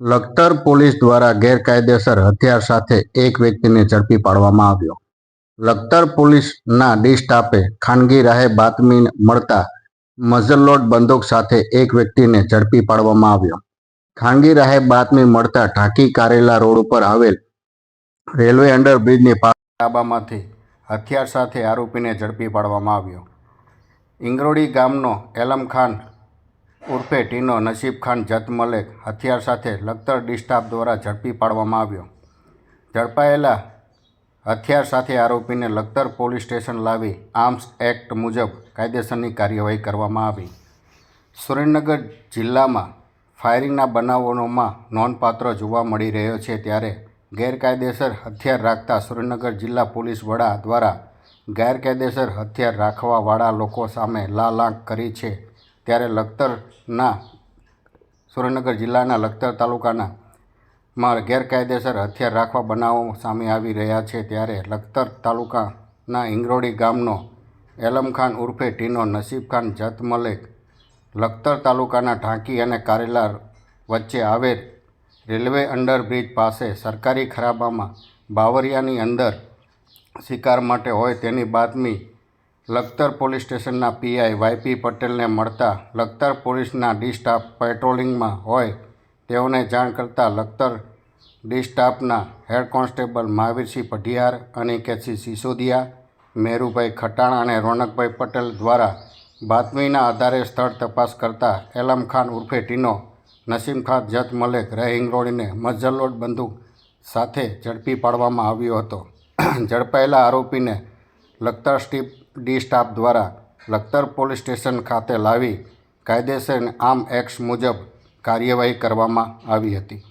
Lakhtar police દ્વારા ગેરકાયદેસર હથિયાર સાથે એક વ્યક્તિને ઝડપી પાડવામાં આવ્યો. લખતર પોલીસના ડી સ્ટાફે ખાનગી રાહે બાતમી મળતા મઝલલોડ બંદૂક સાથે એક વ્યક્તિને ઝડપી પાડવામાં આવ્યો. ખાનગી રાહે બાતમી મળતા ઢાંકી કારેલા રોડ ઉપર આવેલ રેલવે અંડરબ્રિજની ડાબામાંથી હથિયાર સાથે આરોપીને ઝડપી પાડવામાં આવ્યો. ઇંગરોડી ગામનો એલમ ખાન ઉર્ફે ટીનો નસીબ ખાન જત મલેક હથિયાર સાથે લખતર ડિસ્ટાફ દ્વારા ઝડપી પાડવામાં આવ્યો. ઝડપાયેલા હથિયાર સાથે આરોપીને લખતર પોલીસ સ્ટેશન લાવી આર્મ્સ એક્ટ મુજબ કાયદેસરની કાર્યવાહી કરવામાં આવી. સુરેન્દ્રનગર જિલ્લામાં ફાયરિંગના બનાવોમાં નોંધપાત્ર જોવા મળી રહ્યો છે ત્યારે ગેરકાયદેસર હથિયાર રાખતા સુરેન્દ્રનગર જિલ્લા પોલીસ વડા દ્વારા ગેરકાયદેસર હથિયાર રાખવાવાળા લોકો સામે લાલાંક કરી છે. ત્યારે લખતરના, સુરેન્દ્રનગર જિલ્લાના લખતર તાલુકાના માં ગેરકાયદેસર હથિયાર રાખવા બનાવો સામે આવી રહ્યા છે ત્યારે લખતર તાલુકાના ઇંગરોડી ગામનો એલમખાન ઉર્ફે ટીનો નસીબખાન જત મલેક લખતર તાલુકાના ઢાંકી અને કારેલા વચ્ચે આવેલ રેલવે અંડરબ્રિજ પાસે સરકારી ખરાબામાં બાવરિયાની અંદર શિકાર માટે હોય તેની બાતમી લખતર પોલીસ સ્ટેશનના પીઆઈ વાયપી પટેલને મળતા લખતર પોલીસના ડી સ્ટાફ પેટ્રોલિંગમાં હોય તેઓને જાણ કરતાં લખતર ડી સ્ટાફના હેડ કોન્સ્ટેબલ મહાવીરસિંહ પઢિયાર અનિકેતસિંહ સિસોદિયા, મેરુભાઈ ખટાણા અને રોનકભાઈ પટેલ દ્વારા બાતમીના આધારે સ્થળ તપાસ કરતા એલમ ખાન ઉર્ફે ટીનો, નસીમ જત મલેક, રહીંગ રોડીને મજ્જલોડ બંદૂક સાથે ઝડપી પાડવામાં આવ્યો હતો. ઝડપાયેલા આરોપીને લખતર સ્ટીપ ડી સ્ટાફ દ્વારા લખતર પોલીસ સ્ટેશન ખાતે લાવી કાયદેસર આમ એક્ટ મુજબ કાર્યવાહી કરવામાં આવી હતી.